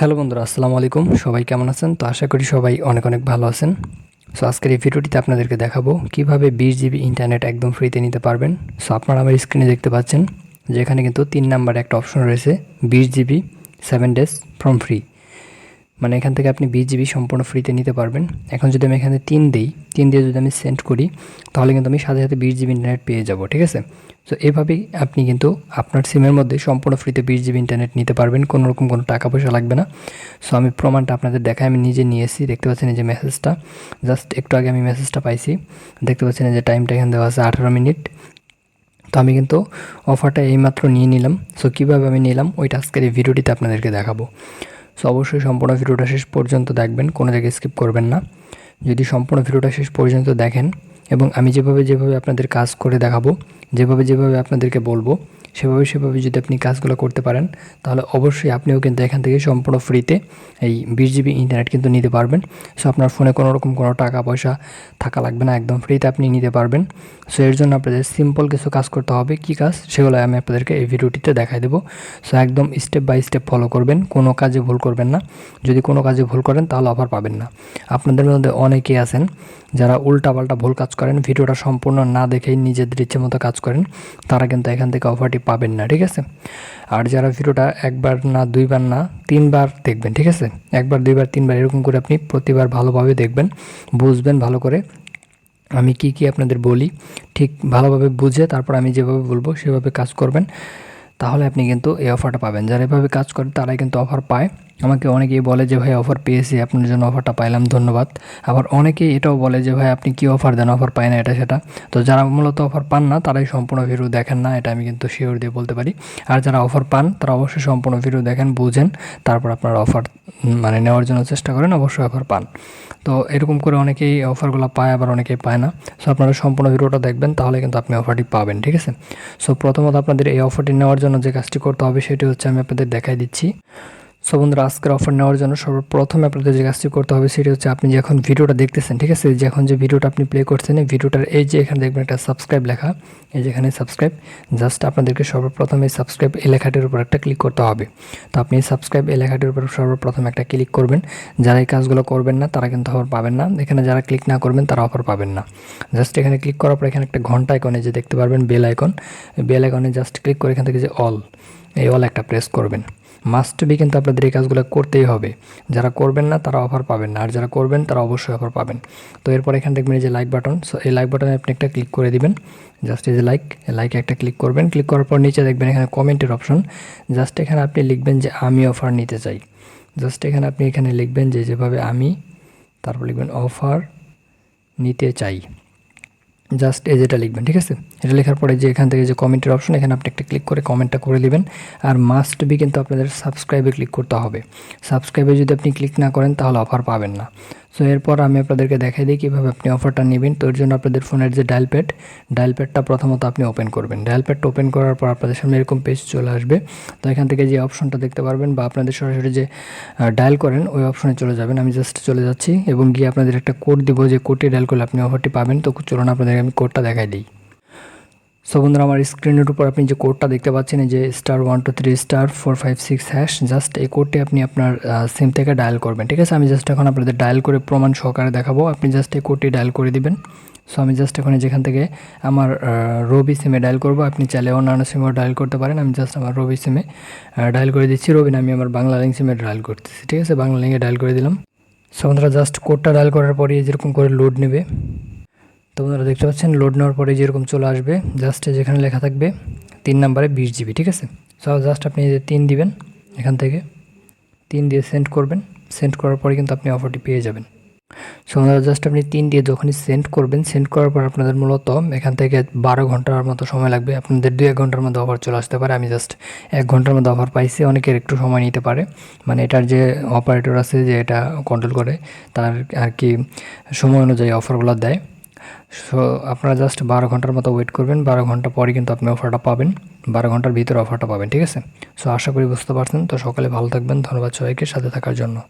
Hello বন্ধুরা, আসসালামু আলাইকুম। সবাই কেমন আছেন? তো আশা করি সবাই অনেক অনেক ভালো আছেন। সো আজকের এই ভিডিওটিতে আপনাদেরকে দেখাবো কীভাবে বিশ জিবি ইন্টারনেট একদম ফ্রিতে নিতে পারবেন। সো আপনারা আমার স্ক্রিনে দেখতে পাচ্ছেন যেখানে কিন্তু তিন নাম্বার একটা অপশন রয়েছে, বিশ GB seven days from free মানে এখান থেকে আপনি বিশ জিবি সম্পূর্ণ ফ্রিতে নিতে পারবেন। এখন যদি আমি এখানে তিন দিই, তিন দিয়ে যদি আমি সেন্ড করি, তাহলে কিন্তু আমি সাথে সাথে বিশ জিবি ইন্টারনেট পেয়ে যাব, ঠিক আছে? সো এভাবেই আপনি কিন্তু আপনার সিমের মধ্যে সম্পূর্ণ ফ্রিতে বিশ জিবি ইন্টারনেট নিতে পারবেন, কোনো রকম কোনো টাকা পয়সা লাগবে না। সো আমি প্রমাণটা আপনাদের দেখায় আমি নিজে নিয়ে এসেছি, দেখতে পাচ্ছেন যে মেসেজটা জাস্ট একটু আগে আমি মেসেজটা পাইছি, দেখতে পাচ্ছেন যে টাইমটা এখানে দেওয়া আছে আঠারো মিনিট। তো আমি কিন্তু অফারটা এইমাত্র নিয়ে নিলাম। সো কীভাবে আমি নিলাম, ওইটা আজকের এই ভিডিওটিতে আপনাদেরকে দেখাবো। সো অবশ্যই সম্পূর্ণ ভিডিওটা শেষ পর্যন্ত দেখবেন, কোনো জায়গায় স্কিপ করবেন না। যদি সম্পূর্ণ ভিডিওটা শেষ পর্যন্ত দেখেন এবং আমি যেভাবে যেভাবে আপনাদের কাজ করে দেখাবো, যেভাবে যেভাবে আপনাদেরকে বলব সেভাবে সেভাবে যদি আপনি কাজগুলো করতে পারেন, তাহলে অবশ্যই আপনিও কিন্তু এখান থেকে সম্পূর্ণ ফ্রিতে এই বিশ জিবি ইন্টারনেট কিন্তু নিতে পারবেন। সো আপনার ফোনে কোনো রকম কোনো টাকা পয়সা থাকা লাগবে না, একদম ফ্রিতে আপনি নিতে পারবেন। সো এর জন্য আপনাদের সিম্পল কিছু কাজ করতে হবে। কি কাজ? সেগুলো আমি আপনাদেরকে এই ভিডিওটিতে দেখাই দেবো। সো একদম স্টেপ বাই স্টেপ ফলো করবেন, কোনো কাজে ভুল করবেন না। যদি কোনো কাজে ভুল করেন, তাহলে অফার পাবেন না। আপনাদের মধ্যে অনেকেই আছেন যারা উল্টাপাল্টা ভুল কাজ করেন, ভিডিওটা সম্পূর্ণ না দেখেই নিজেদের ইচ্ছে মতো কাজ করেন, তারা কিন্তু এখান থেকে অফারটি পাবেন না, ঠিক আছে? আর যারা ভিডিওটা একবার না, দুইবার না, তিনবার দেখবেন, ঠিক আছে? একবার, দুইবার, তিনবার এরকম করে আপনি প্রতিবার ভালোভাবে দেখবেন, বুঝবেন ভালো করে। আমি কি কি আপনাদের বলি, ঠিক ভালোভাবে বুঝে তারপর আমি যেভাবে বলব সেভাবে কাজ করবেন, তাহলে আপনি কিন্তু এই অফারটা পাবেন। যারা এভাবে কাজ করে তারাই কিন্তু অফার পায়। আমাকে অনেকেই বলে যে, ভাই অফার পেয়েছি, আপনার জন্য অফারটা পাইলাম, ধন্যবাদ। আবার অনেকেই এটাও বলে যে, ভাই, আপনি কি অফার দেন? অফার পায় না এটা, সেটা। তো যারা মূলত অফার পান না, তারাই সম্পূর্ণ ভিডিও দেখেন না, এটা আমি কিন্তু শিওর দিয়ে বলতে পারি। আর যারা অফার পান, তারা অবশ্যই সম্পূর্ণ ভিডিও দেখেন, বুঝেন, তারপর আপনার অফার মানে নেওয়ার জন্য চেষ্টা করেন, অবশ্যই অফার পান। তো এরকম করে অনেকেই অফারগুলো পায়, আবার অনেকেই পায় না। সো আপনারা সম্পূর্ণ ভিডিওটা দেখবেন, তাহলে কিন্তু আপনি অফারটি পাবেন, ঠিক আছে? সো প্রথমত আপনাদের এই অফারটি নেওয়ার জন্য যে কাজটি করতে হবে, সেটি হচ্ছে আমি আপনাদের দেখাই দিচ্ছি। সো বন্ধুরা, আজকের অফার নেওয়ার জন্য সর্বপ্রথম আপনাদের যে কাজটি করতে হবে সেটি হচ্ছে আপনি যখন ভিডিওটা দেখতেছেন, ঠিক আছে? যখন যে ভিডিওটা আপনি প্লে করছেন, এই ভিডিওটার এই যে এখানে দেখবেন একটা সাবস্ক্রাইব লেখা। এই যে এখানে সাবস্ক্রাইব জাস্ট আপনাদেরকে সর্বপ্রথম এই সাবস্ক্রাইব এই লেখাটির উপর একটা ক্লিক করতে হবে। তো আপনি সাবস্ক্রাইব এই লেখাটির উপর সর্বপ্রথম একটা ক্লিক করবেন। যারা এই কাজগুলো করবেন না, তারা কিন্তু অফার পাবেন না। এখানে যারা ক্লিক না করবেন, তারা অফার পাবেন না। জাস্ট এখানে ক্লিক করার পর এখানে একটা ঘণ্টা আইকনে যে দেখতে পারবেন বেল আইকন বেল আইকনে জাস্ট ক্লিক করে এখান থেকে যে অল এই অল একটা প্রেস করবেন। মাস্ট বি কিন্তু আপনাদের এই কাজগুলো করতেই হবে। যারা করবেন না, তারা অফার পাবেন না। আর যারা করবেন, তারা অবশ্যই অফার পাবেন। তো এরপর এখানে দেখবেন যে লাইক বাটন সো এই লাইক বাটনে আপনি একটা ক্লিক করে দিবেন। জাস্ট এই যে লাইক লাইকে একটা ক্লিক করবেন। ক্লিক করার পর নিচে দেখবেন এখানে কমেন্টের অপশন জাস্ট এখানে আপনি লিখবেন যে, আমি অফার নিতে চাই। জাস্ট এখানে আপনি এখানে লিখবেন যে, যেভাবে আমি, তারপর লিখবেন অফার নিতে চাই। জাস্ট এই যেটা লিখবেন, ঠিক আছে? এটা লেখার পরে যে এখান থেকে যে কমেন্টের অপশন, এখানে আপনি একটা ক্লিক করে কমেন্টটা করে দিবেন। আর মাস্ট বি কিন্তু আপনাদের সাবস্ক্রাইবে ক্লিক করতে হবে। সাবস্ক্রাইবে যদি আপনি ক্লিক না করেন, তাহলে অফার পাবেন না। সো এরপর আমি আপনাদেরকে দেখাই দিই কীভাবে আপনি অফারটা নেবেন। তো, এর জন্য আপনাদের ফোনের যে ডায়াল প্যাড ডায়াল প্যাডটা প্রথমত আপনি ওপেন করবেন। ডায়াল প্যাডটা ওপেন করার পর আপনাদের সামনে এরকম পেজ চলে আসবে। তো, এখান থেকে যে অপশনটা দেখতে পারবেন বা আপনাদের সরাসরি যে ডায়াল করেন, ওই অপশনে চলে যাবেন। আমি জাস্ট চলে যাচ্ছি এবং গিয়ে আপনাদের একটা কোড দিব যে কোডটি ডায়াল করলে আপনি অফারটি পাবেন। তো, চলুন আপনাদের আমি কোডটা দেখাই দিই। সো বন্ধুরা, আমার স্ক্রিনের উপর আপনি যে কোডটা দেখতে পাচ্ছেন যে star one two three star four five six hash just এই কোডটি আপনি আপনার সিম থেকে ডায়াল করবেন, ঠিক আছে? আমি জাস্ট এখন আপনাদের ডায়াল করে প্রমাণ সহকারে দেখাবো। আপনি জাস্ট এই কোডটি ডায়াল করে দিবেন। সো আমি জাস্ট এখন যেখান থেকে আমার রবি সিমে ডায়াল করব, আপনি চাইলে অন্যান্য সিমেও ডায়াল করতে পারেন। আমি জাস্ট আমার রবি সিমে ডায়াল করে দিচ্ছি। রবি আমি আমার বাংলা লিঙ্ক সিমে ডায়াল করতেছি, ঠিক আছে? বাংলা লিঙ্কে ডায়াল করে দিলাম। সো বন্ধুরা জাস্ট কোডটা ডায়াল করার পরে যেরকম করে লোড নেবে। তো বন্ধুরা দেখতে পাচ্ছেন লোড নেওয়ার পরে যেরকম চলে আসবে জাস্ট যেখানে লেখা থাকবে তিন নাম্বারে বিশ জিবি ঠিক আছে? সো জাস্ট আপনি তিন দিবেন এখান থেকে, তিন দিয়ে সেন্ড করবেন সেন্ড করার পরে কিন্তু আপনি অফারটি পেয়ে যাবেন। সো বন্ধুরা জাস্ট আপনি তিন দিয়ে যখনই সেন্ড করবেন সেন্ড করার পর আপনাদের মূলত এখান থেকে বারো ঘণ্টার মতো সময় লাগবে, আপনাদের দু এক ঘণ্টার মধ্যে অফার চলে আসতে পারে। আমি জাস্ট এক ঘণ্টার মধ্যে অফার পাইছি, অনেকের একটু সময় নিতে পারে। মানে এটার যে অপারেটর আছে যে এটা কন্ট্রোল করে, তার আর কি সময় অনুযায়ী অফারগুলো দেয়। সো আপনারা জাস্ট বারো ঘণ্টার মতো ওয়েট করবেন। বারো ঘণ্টা পরে কিন্তু আপনি অফারটা পাবেন। বারো ঘণ্টার ভিতরে অফারটা পাবেন, ঠিক আছে? সো আশা করি বুঝতে পারছেন। তো সকালে ভালো থাকবেন। ধন্যবাদ সবাইকে। সাথে থাকার জন্য।